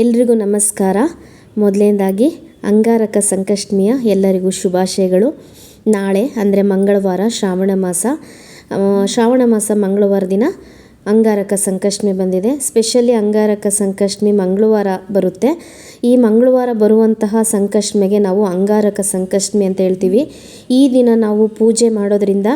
ಎಲ್ರಿಗೂ ನಮಸ್ಕಾರ. ಮೊದಲನೇದಾಗಿ ಅಂಗಾರಕ ಸಂಕಷ್ಟಮಿಯ ಎಲ್ಲರಿಗೂ ಶುಭಾಶಯಗಳು. ನಾಳೆ, ಅಂದರೆ ಮಂಗಳವಾರ ಶ್ರಾವಣ ಮಾಸ ಶ್ರಾವಣ ಮಾಸ ಮಂಗಳವಾರ ದಿನ ಅಂಗಾರಕ ಸಂಕಷ್ಟಮಿ ಬಂದಿದೆ. ಸ್ಪೆಷಲಿ ಅಂಗಾರಕ ಸಂಕಷ್ಟಮಿ ಮಂಗಳವಾರ ಬರುತ್ತೆ. ಈ ಮಂಗಳವಾರ ಬರುವಂತಹ ಸಂಕಷ್ಟಮಿಗೆ ನಾವು ಅಂಗಾರಕ ಸಂಕಷ್ಟಮಿ ಅಂತ ಹೇಳ್ತೀವಿ. ಈ ದಿನ ನಾವು ಪೂಜೆ ಮಾಡೋದ್ರಿಂದ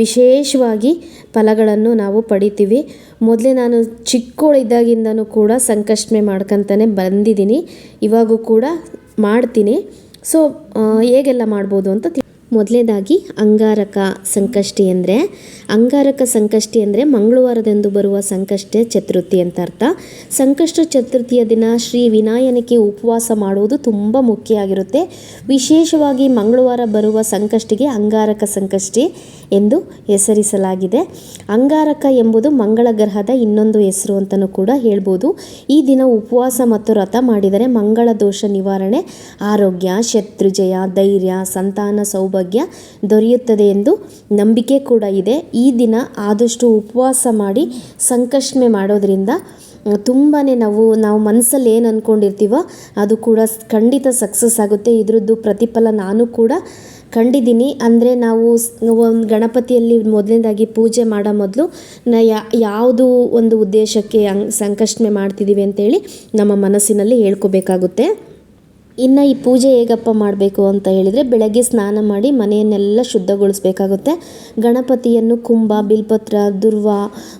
ವಿಶೇಷವಾಗಿ ಫಲಗಳನ್ನು ನಾವು ಪಡಿತೀವಿ. ಮೊದಲೇ ನಾನು ಚಿಕ್ಕವಳಿದ್ದಾಗಿಂದನೂ ಕೂಡ ಸಂಕಷ್ಟಮಿ ಮಾಡ್ಕಂತಾನೆ ಬಂದಿದ್ದೀನಿ. ಇವಾಗೂ ಕೂಡ ಮಾಡ್ತೀನಿ. ಸೊ ಹೇಗೆಲ್ಲ ಮಾಡ್ಬೋದು ಅಂತ ಮೊದಲನೇದಾಗಿ ಅಂಗಾರಕ ಸಂಕಷ್ಟಿ ಅಂದರೆ, ಅಂಗಾರಕ ಸಂಕಷ್ಟಿ ಅಂದರೆ ಮಂಗಳವಾರದಂದು ಬರುವ ಸಂಕಷ್ಟ ಚತುರ್ಥಿ ಅಂತ ಅರ್ಥ. ಸಂಕಷ್ಟ ಚತುರ್ಥಿಯ ದಿನ ಶ್ರೀ ವಿನಾಯಕನಿಗೆ ಉಪವಾಸ ಮಾಡುವುದು ತುಂಬ ಮುಖ್ಯ ಆಗಿರುತ್ತೆ. ವಿಶೇಷವಾಗಿ ಮಂಗಳವಾರ ಬರುವ ಸಂಕಷ್ಟಿಗೆ ಅಂಗಾರಕ ಸಂಕಷ್ಟಿ ಎಂದು ಹೆಸರಿಸಲಾಗಿದೆ. ಅಂಗಾರಕ ಎಂಬುದು ಮಂಗಳ ಗ್ರಹದ ಇನ್ನೊಂದು ಹೆಸರು ಅಂತಲೂ ಕೂಡ ಹೇಳ್ಬೋದು. ಈ ದಿನ ಉಪವಾಸ ಮತ್ತು ರಥ ಮಾಡಿದರೆ ಮಂಗಳ ದೋಷ ನಿವಾರಣೆ, ಆರೋಗ್ಯ, ಶತ್ರುಜಯ, ಧೈರ್ಯ, ಸಂತಾನ, ಸೌಭಾಗ್ಯ ದೊರೆಯುತ್ತದೆ ಎಂದು ನಂಬಿಕೆ ಕೂಡ ಇದೆ. ಈ ದಿನ ಆದಷ್ಟು ಉಪವಾಸ ಮಾಡಿ ಸಂಕಷ್ಟಮೆ ಮಾಡೋದರಿಂದ ತುಂಬಾ ನಾವು ನಾವು ಮನಸ್ಸಲ್ಲಿ ಏನು ಅಂದ್ಕೊಂಡಿರ್ತೀವೋ ಅದು ಕೂಡ ಖಂಡಿತ ಸಕ್ಸಸ್ ಆಗುತ್ತೆ. ಇದರದ್ದು ಪ್ರತಿಫಲ ನಾನು ಕೂಡ ಕಂಡಿದ್ದೀನಿ. ಅಂದರೆ ನಾವು ಒಂದು ಗಣಪತಿಯಲ್ಲಿ ಮೊದಲನೇದಾಗಿ ಪೂಜೆ ಮಾಡೋ ಮೊದಲು ನ ಯಾವುದು ಒಂದು ಉದ್ದೇಶಕ್ಕೆ ಸಂಕಷ್ಟಮೆ ಮಾಡ್ತಿದ್ದೀವಿ ಅಂತೇಳಿ ನಮ್ಮ ಮನಸ್ಸಿನಲ್ಲಿ ಹೇಳ್ಕೋಬೇಕಾಗುತ್ತೆ. ಇನ್ನು ಈ ಪೂಜೆ ಹೇಗಪ್ಪ ಮಾಡಬೇಕು ಅಂತ ಹೇಳಿದರೆ ಬೆಳಗ್ಗೆ ಸ್ನಾನ ಮಾಡಿ ಮನೆಯನ್ನೆಲ್ಲ ಶುದ್ಧಗೊಳಿಸ್ಬೇಕಾಗುತ್ತೆ. ಗಣಪತಿಯನ್ನು ಕುಂಭ, ಬಿಲ್ಪತ್ರ, ದುರ್ವ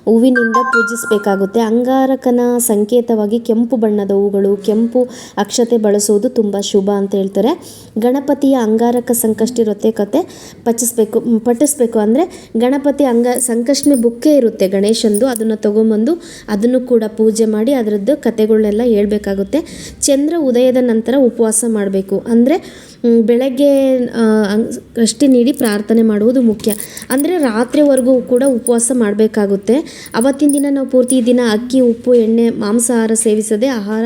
ಹೂವಿನಿಂದ ಪೂಜಿಸಬೇಕಾಗುತ್ತೆ. ಅಂಗಾರಕನ ಸಂಕೇತವಾಗಿ ಕೆಂಪು ಬಣ್ಣದ ಹೂಗಳು, ಕೆಂಪು ಅಕ್ಷತೆ ಬಳಸುವುದು ತುಂಬ ಶುಭ ಅಂತ ಹೇಳ್ತಾರೆ. ಗಣಪತಿಯ ಅಂಗಾರಕ ಸಂಕಷ್ಟಿ ಕತೆ ಪಚಿಸ್ಬೇಕು ಪಠಿಸ್ಬೇಕು ಅಂದರೆ ಗಣಪತಿ ಅಂಗ ಸಂಕಷ್ಟಿ ಬುಕ್ಕೇ ಇರುತ್ತೆ ಗಣೇಶಂದು, ಅದನ್ನು ತೊಗೊಂಬಂದು ಅದನ್ನು ಕೂಡ ಪೂಜೆ ಮಾಡಿ ಅದರದ್ದು ಕತೆಗಳನ್ನೆಲ್ಲ ಹೇಳ್ಬೇಕಾಗುತ್ತೆ. ಚಂದ್ರ ಉದಯದ ನಂತರ ಉಪವಾಸ ಮಾಡಬೇಕು. ಅಂದರೆ ಬೆಳಗ್ಗೆ ಅಷ್ಟೇ ನೀಡಿ ಪ್ರಾರ್ಥನೆ ಮಾಡುವುದು ಮುಖ್ಯ. ಅಂದರೆ, ರಾತ್ರಿವರೆಗೂ ಕೂಡ ಉಪವಾಸ ಮಾಡಬೇಕಾಗುತ್ತೆ. ಅವತ್ತಿನ ದಿನ ನಾವು ಪೂರ್ತಿ ದಿನ ಅಕ್ಕಿ, ಉಪ್ಪು, ಎಣ್ಣೆ, ಮಾಂಸಾಹಾರ ಸೇವಿಸದೆ ಆಹಾರ,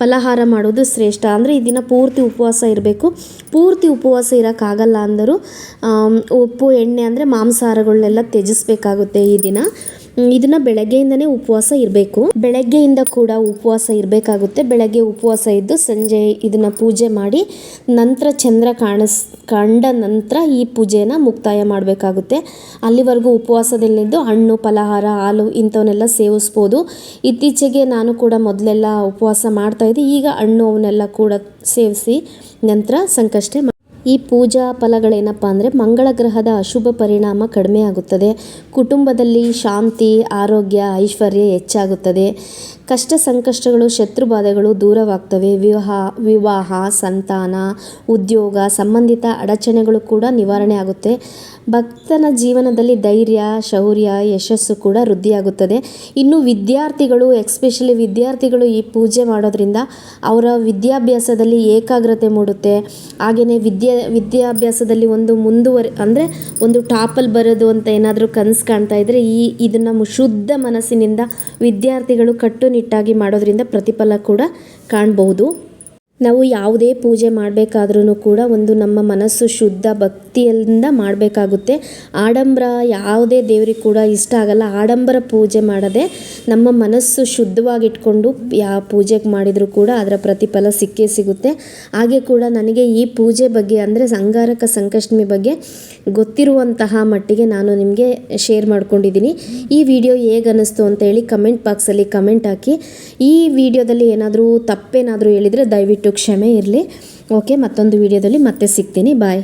ಫಲಹಾರ ಮಾಡೋದು ಶ್ರೇಷ್ಠ. ಅಂದರೆ, ಈ ದಿನ ಪೂರ್ತಿ ಉಪವಾಸ ಇರಬೇಕು. ಪೂರ್ತಿ ಉಪವಾಸ ಇರೋಕ್ಕಾಗಲ್ಲ ಅಂದರೂ ಉಪ್ಪು, ಎಣ್ಣೆ ಅಂದರೆ ಮಾಂಸಾಹಾರಗಳನ್ನೆಲ್ಲ ತ್ಯಜಿಸ್ಬೇಕಾಗುತ್ತೆ ಈ ದಿನ. ಇದನ್ನ ಬೆಳಗ್ಗೆಯಿಂದನೇ ಉಪವಾಸ ಇರಬೇಕು. ಬೆಳಗ್ಗೆಯಿಂದ ಕೂಡ ಉಪವಾಸ ಇರಬೇಕಾಗುತ್ತೆ. ಬೆಳಗ್ಗೆ ಉಪವಾಸ ಇದ್ದು ಸಂಜೆ ಇದನ್ನ ಪೂಜೆ ಮಾಡಿ ನಂತರ ಚಂದ್ರ ಕಾಣಿಸ್, ಕಂಡ ನಂತರ ಈ ಪೂಜೆನ ಮುಕ್ತಾಯ ಮಾಡಬೇಕಾಗುತ್ತೆ. ಅಲ್ಲಿವರೆಗೂ ಉಪವಾಸದಲ್ಲಿದ್ದು ಹಣ್ಣು, ಫಲಹಾರ, ಹಾಲು ಇಂಥವನ್ನೆಲ್ಲ ಸೇವಿಸ್ಬೋದು. ಇತ್ತೀಚೆಗೆ ನಾನು ಕೂಡ ಮೊದಲೆಲ್ಲ ಉಪವಾಸ ಮಾಡ್ತಾ ಇದ್ದೆ. ಈಗ ಹಣ್ಣು ಅವನ್ನೆಲ್ಲ ಕೂಡ ಸೇವಿಸಿ ನಂತರ ಸಂಕಷ್ಟೆ ಈ ಪೂಜಾ ಫಲಗಳೇನಪ್ಪ ಅಂದರೆ ಮಂಗಳ ಗ್ರಹದ ಅಶುಭ ಪರಿಣಾಮ ಕಡಿಮೆ ಆಗುತ್ತದೆ. ಕುಟುಂಬದಲ್ಲಿ ಶಾಂತಿ, ಆರೋಗ್ಯ, ಐಶ್ವರ್ಯ ಹೆಚ್ಚಾಗುತ್ತದೆ. ಕಷ್ಟ ಸಂಕಷ್ಟಗಳು ಶತ್ರು ಬಾಧೆಗಳು ದೂರವಾಗ್ತವೆ. ವಿವಾಹ ವಿವಾಹ, ಸಂತಾನ, ಉದ್ಯೋಗ, ಸಂಬಂಧಿತ ಅಡಚಣೆಗಳು ಕೂಡ ನಿವಾರಣೆ ಆಗುತ್ತೆ. ಭಕ್ತನ ಜೀವನದಲ್ಲಿ ಧೈರ್ಯ, ಶೌರ್ಯ, ಯಶಸ್ಸು ಕೂಡ ವೃದ್ಧಿಯಾಗುತ್ತದೆ. ಇನ್ನು ವಿದ್ಯಾರ್ಥಿಗಳು ಎಕ್ಸ್ಪೆಷಲಿ ವಿದ್ಯಾರ್ಥಿಗಳು ಈ ಪೂಜೆ ಮಾಡೋದ್ರಿಂದ ಅವರ ವಿದ್ಯಾಭ್ಯಾಸದಲ್ಲಿ ಏಕಾಗ್ರತೆ ಮೂಡುತ್ತೆ. ಹಾಗೆಯೇ ವಿದ್ಯಾ, ವಿದ್ಯಾಭ್ಯಾಸದಲ್ಲಿ ಒಂದು ಮುಂದುವರಿ, ಅಂದರೆ ಒಂದು ಟಾಪಲ್ಲಿ ಬರೋದು ಅಂತ ಏನಾದರೂ ಕನಸು ಕಾಣ್ತಾ ಇದ್ದರೆ ಈ, ಇದನ್ನು ಶುದ್ಧ ಮನಸ್ಸಿನಿಂದ ವಿದ್ಯಾರ್ಥಿಗಳು ಕಟ್ಟುನಿಟ್ಟಾಗಿ ಮಾಡೋದ್ರಿಂದ ಪ್ರತಿಫಲ ಕೂಡ ಕಾಣಬಹುದು ನಾವು ಯಾವುದೇ ಪೂಜೆ ಮಾಡಬೇಕಾದ್ರೂ ಕೂಡ ಒಂದು ನಮ್ಮ ಮನಸ್ಸು ಶುದ್ಧ ಭಕ್ತಿಯಿಂದ ಮಾಡಬೇಕಾಗುತ್ತೆ. ಆಡಂಬರ ಯಾವುದೇ ದೇವರಿಗೆ ಕೂಡ ಇಷ್ಟ ಆಗಲ್ಲ. ಆಡಂಬರ ಪೂಜೆ ಮಾಡದೆ ನಮ್ಮ ಮನಸ್ಸು ಶುದ್ಧವಾಗಿಟ್ಕೊಂಡು ಯಾವ ಪೂಜೆಗೆ ಮಾಡಿದರೂ ಕೂಡ ಅದರ ಪ್ರತಿಫಲ ಸಿಕ್ಕೇ ಸಿಗುತ್ತೆ. ಹಾಗೆ ಕೂಡ ನನಗೆ ಈ ಪೂಜೆ ಬಗ್ಗೆ ಅಂದರೆ ಸಂಗಾರಕ ಸಂಕಷ್ಟಮಿ ಬಗ್ಗೆ ಗೊತ್ತಿರುವಂತಹ ಮಟ್ಟಿಗೆ ನಾನು ನಿಮಗೆ ಶೇರ್ ಮಾಡ್ಕೊಂಡಿದ್ದೀನಿ. ಈ ವಿಡಿಯೋ ಹೇಗೆ ಅನ್ನಿಸ್ತು ಅಂತ ಹೇಳಿ ಕಮೆಂಟ್ ಬಾಕ್ಸಲ್ಲಿ ಕಮೆಂಟ್ ಹಾಕಿ. ಈ ವಿಡಿಯೋದಲ್ಲಿ ಏನಾದರೂ ತಪ್ಪೇನಾದರೂ ಹೇಳಿದರೆ ದಯವಿಟ್ಟು ಕ್ಷಮೆ ಇರಲಿ. ಓಕೆ ಮತ್ತೊಂದು ವಿಡಿಯೋದಲ್ಲಿ ಮತ್ತೆ ಸಿಗ್ತೀನಿ. ಬಾಯ್